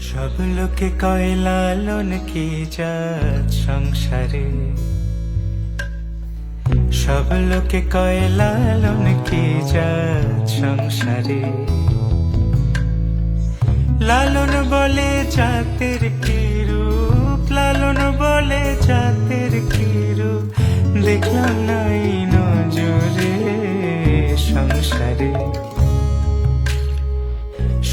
সব লোকে কয়, লালন কি জাত সংসারে? সব লোকে কয়, লালন কি জাত সংসারে? লালন বলে জাতের কি রূপ? লালন বলে জাতের কি রূপ? দেখলাম নাই নজরে সংসারে।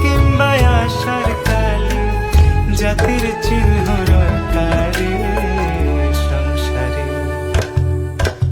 কিংবা আশার কালে জাতির চিহ্ন